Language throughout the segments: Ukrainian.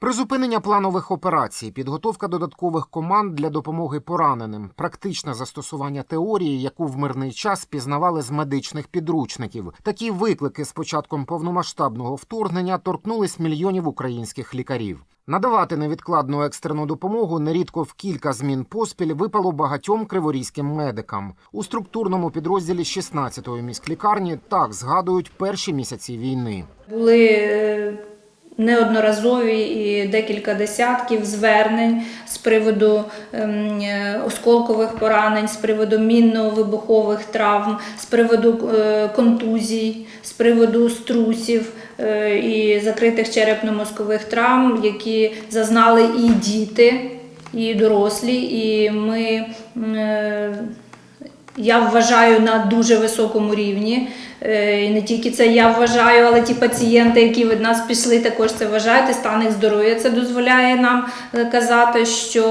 Призупинення планових операцій, підготовка додаткових команд для допомоги пораненим, практичне застосування теорії, яку в мирний час пізнавали з медичних підручників. Такі виклики з початком повномасштабного вторгнення торкнулись мільйонів українських лікарів. Надавати невідкладну екстрену допомогу нерідко в кілька змін поспіль випало багатьом криворізьким медикам. У структурному підрозділі 16-ї міськлікарні так згадують перші місяці війни. Були е, неодноразові і декілька десятків звернень з приводу ем, е, осколкових поранень, з приводу мінно-вибухових травм, з приводу е, контузій, з приводу струсів е, і закритих черепно-мозкових травм, які зазнали і діти, і дорослі. І ми я вважаю на дуже високому рівні. Е, І не тільки це я вважаю, але ті пацієнти, які від нас пішли, також це вважають. І стан їх здоров'я це дозволяє нам е, казати, що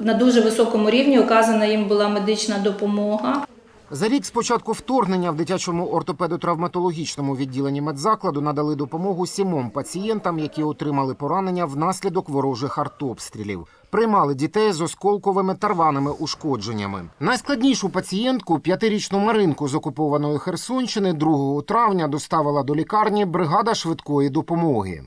на дуже високому рівні оказана їм була медична допомога. За рік з початку вторгнення в дитячому ортопедо-травматологічному відділенні медзакладу надали допомогу сімом пацієнтам, які отримали поранення внаслідок ворожих артобстрілів. Приймали дітей з осколковими та рваними ушкодженнями. Найскладнішу пацієнтку, п'ятирічну Маринку з окупованої Херсонщини, 2 травня доставила до лікарні бригада швидкої допомоги.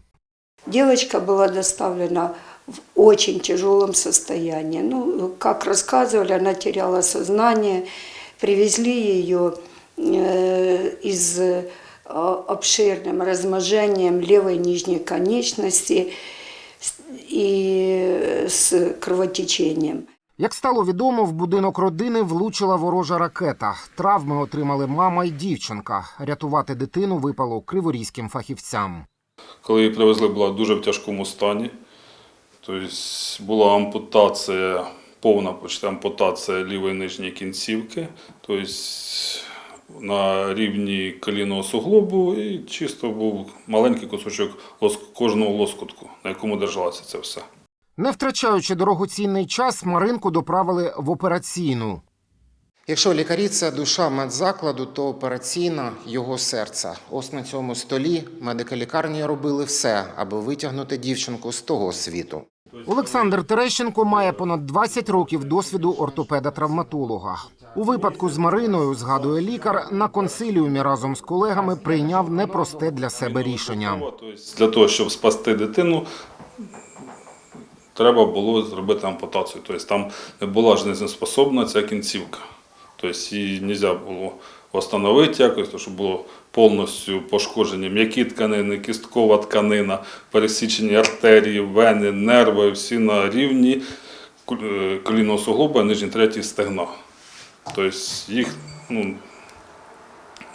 Девочка была доставлена в очень тяжелом состоянии. Ну, как рассказывали, она теряла сознание Привезли ее э, из э, обширным разможением левой нижней конечности с- и с кровотечением. Як стало відомо, в будинок родини влучила ворожа ракета. Травми отримали мама й дівчинка. Рятувати дитину випало криворізьким фахівцям. Коли її привезли, була дуже в тяжкому стані. Тобто була ампутація, повна почти ампутація лівої нижньої кінцівки, тобто на рівні колінного суглобу і чисто був маленький кусочок кожного лоскутку, на якому держалося це все. Не втрачаючи дорогоцінний час, Маринку доправили в операційну. Якщо лікарі це душа медзакладу, то операційна його серце. Ось на цьому столі медики лікарні робили все, аби витягнути дівчинку з того світу. Олександр Терещенко має понад 20 років досвіду ортопеда-травматолога. У випадку з Мариною, згадує лікар, на консиліумі разом з колегами прийняв непросте для себе рішення. Тобто для того, щоб спасти дитину, треба було зробити ампутацію. Тобто там була ж неспособна ця кінцівка. Тобто її не можна було встановити якось, тому що було повністю пошкоджені м'які тканини, кісткова тканина, пересічені артерії, вени, нерви, всі на рівні е, колінного суглоба, нижній третій стегна. Тобто їх ну,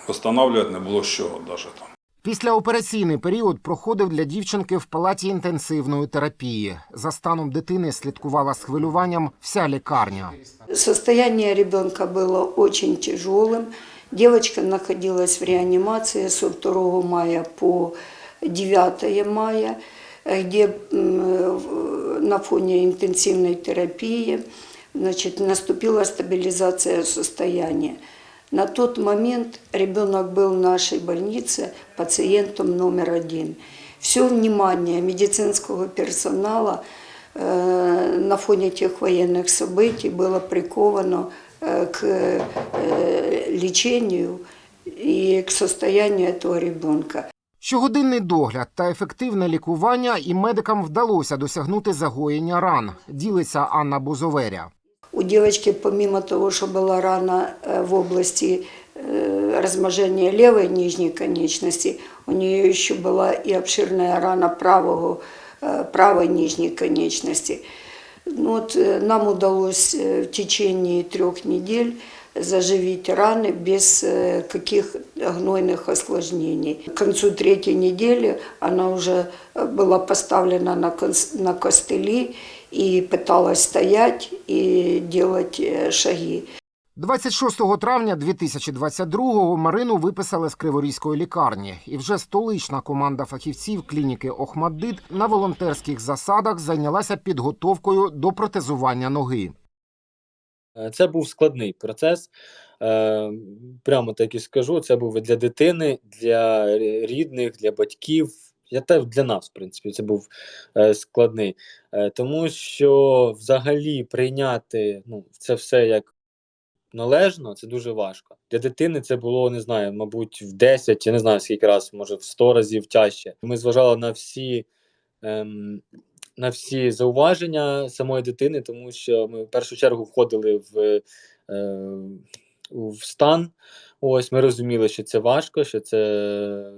встановлювати не було з чого навіть там. Післяопераційний період проходив для дівчинки в палаті інтенсивної терапії. За станом дитини слідкувала з хвилюванням вся лікарня. Состояние ребенка было очень тяжелым. Девочка находилась в реанимации с 2 мая по 9 мая, где на фоне интенсивной терапии значит, наступила стабилизация состояния. На тот момент ребенок был в нашей больнице пациентом номер один. Все внимание медицинского персонала э, на фоне тех военных событий было приковано к э, лечению и к состоянию этого ребенка. Щогодинний догляд та ефективне лікування і медикам вдалося досягнути загоєння ран. Ділиться Анна Бузоверя. У девочки, помимо того, что была рана э, в области э, разможения левой нижней конечности, у нее еще была и обширная рана правого, э, правой нижней конечности. Ну Вот э, нам удалось э, в течение трех недель заживить раны без э, каких гнойных осложнений. К концу третьей недели она уже э, была поставлена на, конс- на костыли и пыталась стоять и делать э, шаги. 26 травня 2022-го Марину виписали з Криворізької лікарні, і вже столична команда фахівців клініки Охмаддит на волонтерських засадах зайнялася підготовкою до протезування ноги. Е, Це був складний процес. Е, Прямо так і скажу, це був для дитини, для рідних, для батьків, Я те для нас, в принципі, це був е, складний. Е, тому що взагалі прийняти ну, це все як належно, це дуже важко. Для дитини це було, не знаю, мабуть, в 10, я не знаю скільки разів, може в 100 разів тяжче. Ми зважали на всі. Ем, на всі зауваження самої дитини, тому що ми в першу чергу входили в, е, в стан. Ось ми розуміли, що це важко, що це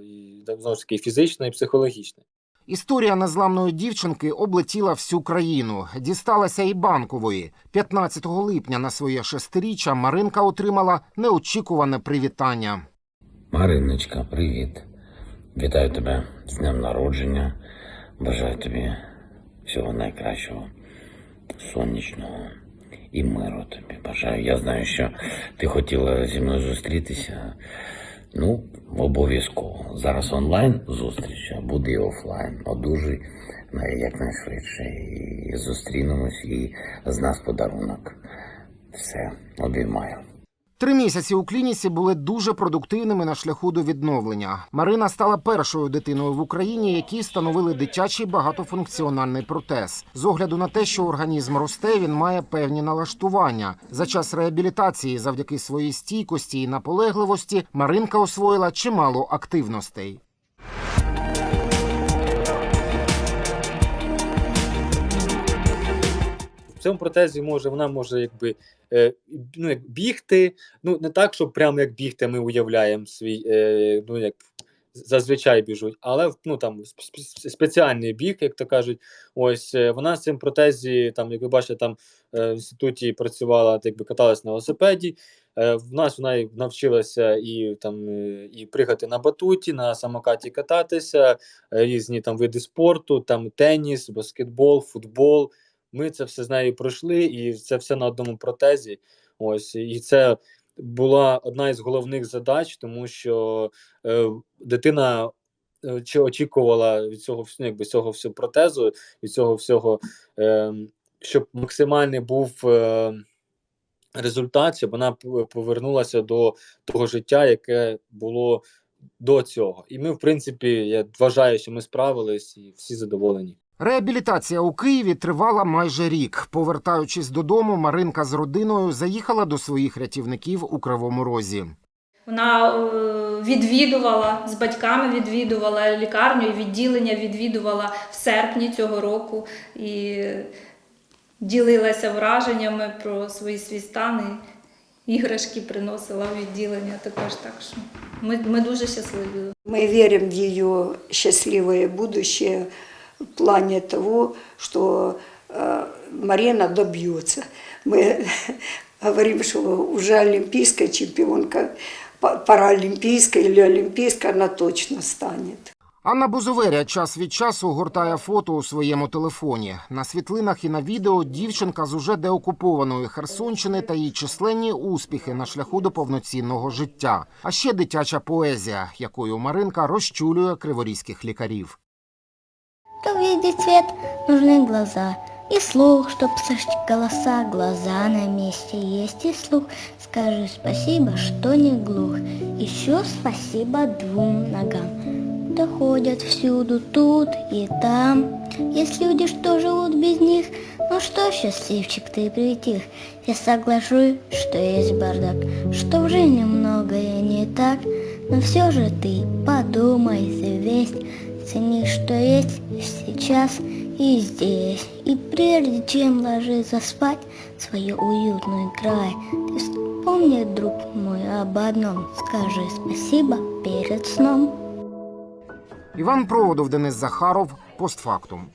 знову ж таки фізично, і психологічно. Історія незламної дівчинки облетіла всю країну. Дісталася і банкової. 15 липня на своє шестиріччя Маринка отримала неочікуване привітання. Мариночка, привіт. Вітаю тебе з днем народження. Бажаю тобі всього найкращого, сонячного і миру тобі. Бажаю. Я знаю, що ти хотіла зі мною зустрітися. Ну, обов'язково. Зараз онлайн зустріч, а буде і офлайн. Одужуй якнайшвидше. І зустрінемось, і з нас подарунок. Все, обіймаю. Три місяці у клініці були дуже продуктивними на шляху до відновлення. Марина стала першою дитиною в Україні, якій встановили дитячий багатофункціональний протез. З огляду на те, що організм росте, він має певні налаштування. За час реабілітації, завдяки своїй стійкості і наполегливості, Маринка освоїла чимало активностей. Цьому протезі може вона може якби е, ну, як бігти. Ну не так, щоб прямо як бігти, ми уявляємо свій, е, ну як зазвичай біжуть, але ну там сп- сп- спеціальний біг, як то кажуть. Ось е, вона з цим протезі, там, як ви бачите, там в інституті працювала, так каталась на велосипеді. В нас вона навчилася і там і пригати на батуті, на самокаті кататися, різні там види спорту, там теніс, баскетбол, футбол. Ми це все з нею пройшли, і це все на одному протезі. Ось і це була одна із головних задач, тому що е, дитина е, чи очікувала від цього ну, якби цього всього протезу, від цього всього, е, щоб максимальний був е, результат, щоб вона повернулася до того життя, яке було до цього. І ми, в принципі, я вважаю, що ми справились і всі задоволені. Реабілітація у Києві тривала майже рік. Повертаючись додому, Маринка з родиною заїхала до своїх рятівників у Кривому Розі. Вона е, відвідувала з батьками, відвідувала лікарню і відділення відвідувала в серпні цього року і ділилася враженнями про свій свій стан. І іграшки приносила в відділення також. Так що ми, ми дуже щасливі. Мы верим в ее счастливое будущее в плане того, что э, Марина добьется. Мы говорим, что уже олимпийская чемпионка, па- паралимпийская или олимпийская она точно станет. Анна Бузоверя час від часу гортає фото у своєму телефоні. На світлинах і на відео дівчинка з уже деокупованої Херсонщини та її численні успіхи на шляху до повноцінного життя. А ще дитяча поезія, якою Маринка розчулює криворізьких лікарів. Чтобы видеть свет, нужны глаза и слух, чтоб слышать голоса. Глаза на месте есть и слух. Скажи спасибо, что не глух. Еще спасибо двум ногам. Доходят всюду, тут и там. Есть люди, что живут без них. Ну что, счастливчик, ты притих. Я соглашусь, что есть бардак, что в жизни многое не так. Но все же ты подумай, взвесь, Цени, что есть сейчас и здесь. И прежде чем ложиться спать свою уютную край, ты вспомни, друг мой, об одном. Скажи спасибо перед сном. Іван Проводов, Денис Захаров, постфактум.